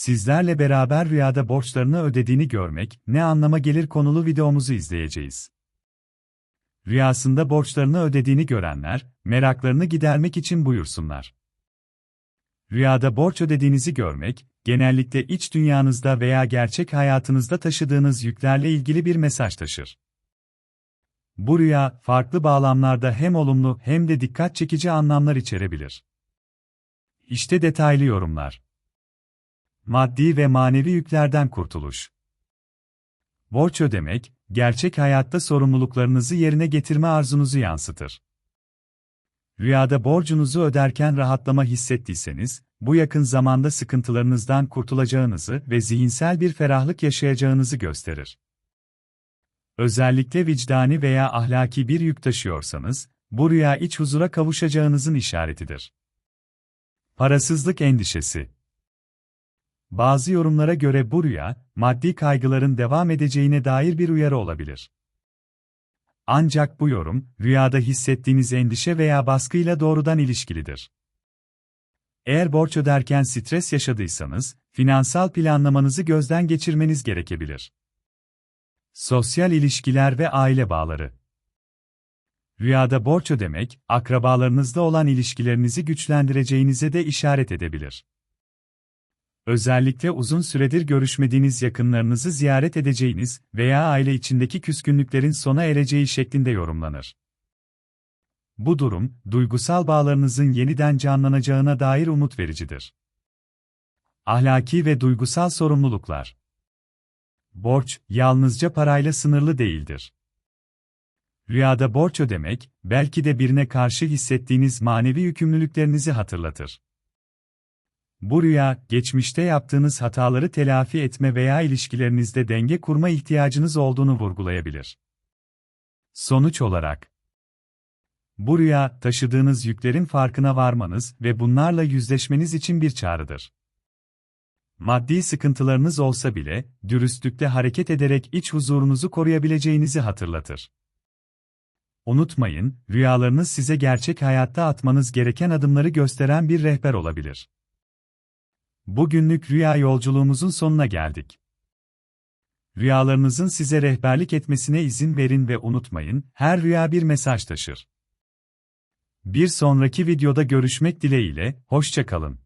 Sizlerle beraber rüyada borçlarını ödediğini görmek ne anlama gelir konulu videomuzu izleyeceğiz. Rüyasında borçlarını ödediğini görenler, meraklarını gidermek için buyursunlar. Rüyada borç ödediğinizi görmek, genellikle iç dünyanızda veya gerçek hayatınızda taşıdığınız yüklerle ilgili bir mesaj taşır. Bu rüya, farklı bağlamlarda hem olumlu hem de dikkat çekici anlamlar içerebilir. İşte detaylı yorumlar. Maddi ve manevi yüklerden kurtuluş. Borç ödemek, gerçek hayatta sorumluluklarınızı yerine getirme arzunuzu yansıtır. Rüyada borcunuzu öderken rahatlama hissettiyseniz, bu yakın zamanda sıkıntılarınızdan kurtulacağınızı ve zihinsel bir ferahlık yaşayacağınızı gösterir. Özellikle vicdani veya ahlaki bir yük taşıyorsanız, bu rüya iç huzura kavuşacağınızın işaretidir. Parasızlık endişesi bazı yorumlara göre bu rüya, maddi kaygıların devam edeceğine dair bir uyarı olabilir. Ancak bu yorum, rüyada hissettiğiniz endişe veya baskıyla doğrudan ilişkilidir. Eğer borç öderken stres yaşadıysanız, finansal planlamanızı gözden geçirmeniz gerekebilir. Sosyal ilişkiler ve aile bağları Rüyada borç ödemek, akrabalarınızla olan ilişkilerinizi güçlendireceğinize de işaret edebilir. Özellikle uzun süredir görüşmediğiniz yakınlarınızı ziyaret edeceğiniz veya aile içindeki küskünlüklerin sona ereceği şeklinde yorumlanır. Bu durum, duygusal bağlarınızın yeniden canlanacağına dair umut vericidir. Ahlaki ve duygusal sorumluluklar Borç, yalnızca parayla sınırlı değildir. Rüyada borç ödemek, belki de birine karşı hissettiğiniz manevi yükümlülüklerinizi hatırlatır. Bu rüya, geçmişte yaptığınız hataları telafi etme veya ilişkilerinizde denge kurma ihtiyacınız olduğunu vurgulayabilir. Sonuç olarak, bu rüya, taşıdığınız yüklerin farkına varmanız ve bunlarla yüzleşmeniz için bir çağrıdır. Maddi sıkıntılarınız olsa bile, dürüstlükle hareket ederek iç huzurunuzu koruyabileceğinizi hatırlatır. Unutmayın, rüyalarınız size gerçek hayatta atmanız gereken adımları gösteren bir rehber olabilir. Bugünlük rüya yolculuğumuzun sonuna geldik. Rüyalarınızın size rehberlik etmesine izin verin ve unutmayın, her rüya bir mesaj taşır. Bir sonraki videoda görüşmek dileğiyle, hoşça kalın.